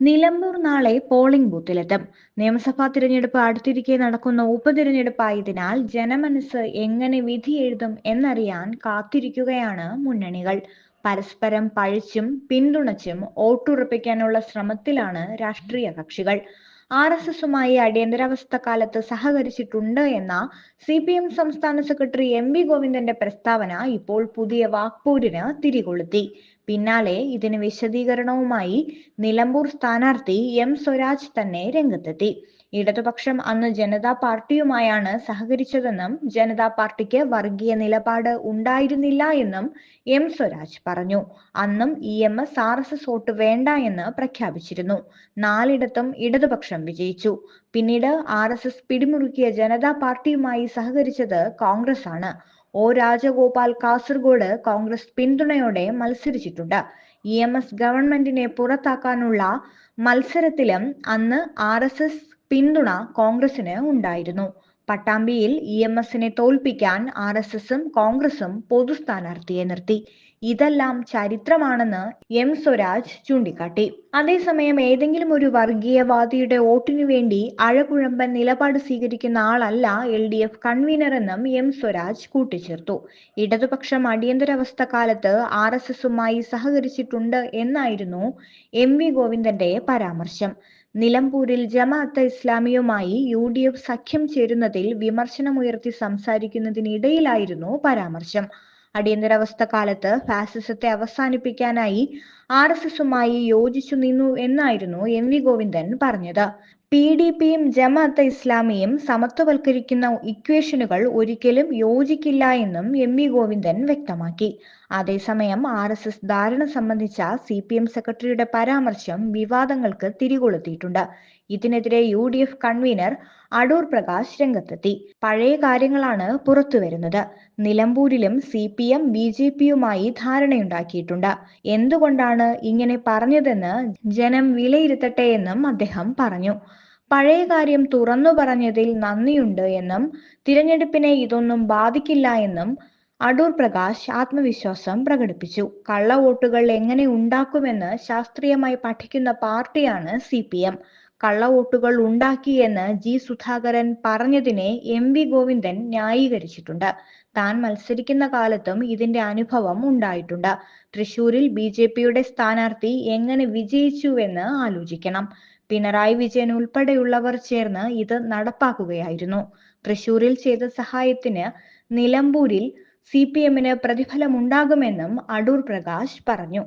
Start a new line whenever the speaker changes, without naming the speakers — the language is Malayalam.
നിലമ്പൂർ നാളെ പോളിംഗ് ബൂത്തിലെത്തും നിയമസഭാ തിരഞ്ഞെടുപ്പ് അടുത്തിരിക്കെ നടക്കുന്ന ഉപതിരഞ്ഞെടുപ്പായതിനാൽ ജനമനസ് എങ്ങനെ വിധി എഴുതും എന്നറിയാൻ കാത്തിരിക്കുകയാണ് മുന്നണികൾ. പരസ്പരം പഴിച്ചും പിന്തുണച്ചും വോട്ടുറപ്പിക്കാനുള്ള ശ്രമത്തിലാണ് രാഷ്ട്രീയ കക്ഷികൾ. ആർ എസ് എസുമായി അടിയന്തരാവസ്ഥ കാലത്ത് സഹകരിച്ചിട്ടുണ്ട് എന്ന സി പി എം സംസ്ഥാന സെക്രട്ടറി എം വി ഗോവിന്ദന്റെ പ്രസ്താവന ഇപ്പോൾ പുതിയ വാക്പോരിന് തിരികൊളുത്തി. പിന്നാലെ ഇതിന് വിശദീകരണവുമായി നിലമ്പൂർ സ്ഥാനാർത്ഥി എം സ്വരാജ് തന്നെ രംഗത്തെത്തി. ഇടതുപക്ഷം അന്ന് ജനതാ പാർട്ടിയുമായാണ് സഹകരിച്ചതെന്നും ജനതാ പാർട്ടിക്ക് വർഗീയ നിലപാട് ഉണ്ടായിരുന്നില്ല എന്നും എം സ്വരാജ് പറഞ്ഞു. അന്നും E M S R S S vote വേണ്ട എന്ന് പ്രഖ്യാപിച്ചിരുന്നു. നാലിടത്തും ഇടതുപക്ഷം വിജയിച്ചു. പിന്നീട് ആർ എസ് എസ് പിടിമുറുക്കിയ ജനതാ പാർട്ടിയുമായി സഹകരിച്ചത് കോൺഗ്രസ് ആണ്. ഒ രാജഗോപാൽ കാസർഗോഡ് കോൺഗ്രസ് പിന്തുണയോടെ മത്സരിച്ചിട്ടുണ്ട്. ഇ എം എസ് ഗവൺമെന്റിനെ പുറത്താക്കാനുള്ള മത്സരത്തിലും അന്ന് ആർ എസ് എസ് പിന്തുണ കോൺഗ്രസിന് ഉണ്ടായിരുന്നു. പട്ടാമ്പിയിൽ ഇ എം എസിനെ തോൽപ്പിക്കാൻ ആർ എസ് എസും കോൺഗ്രസും പൊതു സ്ഥാനാർത്ഥിയെ നിർത്തി. ഇതെല്ലാം ചരിത്രമാണെന്ന് എം സ്വരാജ് ചൂണ്ടിക്കാട്ടി. അതേസമയം ഏതെങ്കിലും ഒരു വർഗീയവാദിയുടെ വോട്ടിനു വേണ്ടി അഴകുഴമ്പൻ നിലപാട് സ്വീകരിക്കുന്ന ആളല്ല എൽ ഡി എഫ് കൺവീനർ എന്നും എം സ്വരാജ് കൂട്ടിച്ചേർത്തു. ഇടതുപക്ഷം അടിയന്തരാവസ്ഥ കാലത്ത് ആർ എസ് എസുമായി സഹകരിച്ചിട്ടുണ്ട് എന്നായിരുന്നു എം വി ഗോവിന്ദന്റെ പരാമർശം. നിലമ്പൂരിൽ ജമാഅത്തെ ഇസ്ലാമിയുമായി യു ഡി എഫ് സഖ്യം ചേരുന്നതിൽ വിമർശനമുയർത്തി സംസാരിക്കുന്നതിനിടയിലായിരുന്നു പരാമർശം. അടിയന്തരാവസ്ഥ കാലത്ത് ഫാസിസത്തെ അവസാനിപ്പിക്കാനായി ആർ എസ് എസുമായി യോജിച്ചു നിന്നു എന്നായിരുന്നു എം വി ഗോവിന്ദൻ പറഞ്ഞത്. പി ഡി പിയും ജമാഅത്ത് ഇസ്ലാമിയും സമത്വവൽക്കരിക്കുന്ന ഇക്വേഷനുകൾ ഒരിക്കലും യോജിക്കില്ല എന്നും എം വി ഗോവിന്ദൻ വ്യക്തമാക്കി. അതേസമയം ആർ എസ് എസ് ധാരണ സംബന്ധിച്ച സി പി എം സെക്രട്ടറിയുടെ പരാമർശം വിവാദങ്ങൾക്ക് തിരികൊളുത്തിയിട്ടുണ്ട്. ഇതിനെതിരെ U D F convener Adoor Prakash രംഗത്തെത്തി. പഴയ കാര്യങ്ങളാണ് പുറത്തുവരുന്നത്. നിലമ്പൂരിലും C P M B J പിയുമായി ധാരണയുണ്ടാക്കിയിട്ടുണ്ട്. എന്തുകൊണ്ടാണ് ഇങ്ങനെ പറഞ്ഞതെന്ന് ജനം വിലയിരുത്തട്ടെ എന്നും അദ്ദേഹം പറഞ്ഞു. പഴയ കാര്യം തുറന്നു പറഞ്ഞതിൽ നന്ദിയുണ്ട് എന്നും തിരഞ്ഞെടുപ്പിനെ ഇതൊന്നും ബാധിക്കില്ല എന്നും അടൂർ പ്രകാശ് ആത്മവിശ്വാസം പ്രകടിപ്പിച്ചു. കള്ള വോട്ടുകൾ എങ്ങനെ ഉണ്ടാക്കുമെന്ന് ശാസ്ത്രീയമായി പഠിക്കുന്ന പാർട്ടിയാണ് സി പി എം. കള്ളവോട്ടുകൾ ഉണ്ടാക്കിയെന്ന് ജി സുധാകരൻ പറഞ്ഞതിനെ എം വി ഗോവിന്ദൻ ന്യായീകരിച്ചിട്ടുണ്ട്. താൻ മത്സരിക്കുന്ന കാലത്തും ഇതിന്റെ അനുഭവം ഉണ്ടായിട്ടുണ്ട്. തൃശൂരിൽ ബി ജെ പിയുടെ സ്ഥാനാർത്ഥി എങ്ങനെ വിജയിച്ചുവെന്ന് ആലോചിക്കണം. പിണറായി വിജയൻ ഉൾപ്പെടെയുള്ളവർ ചേർന്ന് ഇത് നടപ്പാക്കുകയായിരുന്നു. തൃശൂരിൽ ചെയ്ത സഹായത്തിന് നിലമ്പൂരിൽ സി പി എമ്മിന് പ്രതിഫലമുണ്ടാകുമെന്നും അടൂർ പ്രകാശ് പറഞ്ഞു.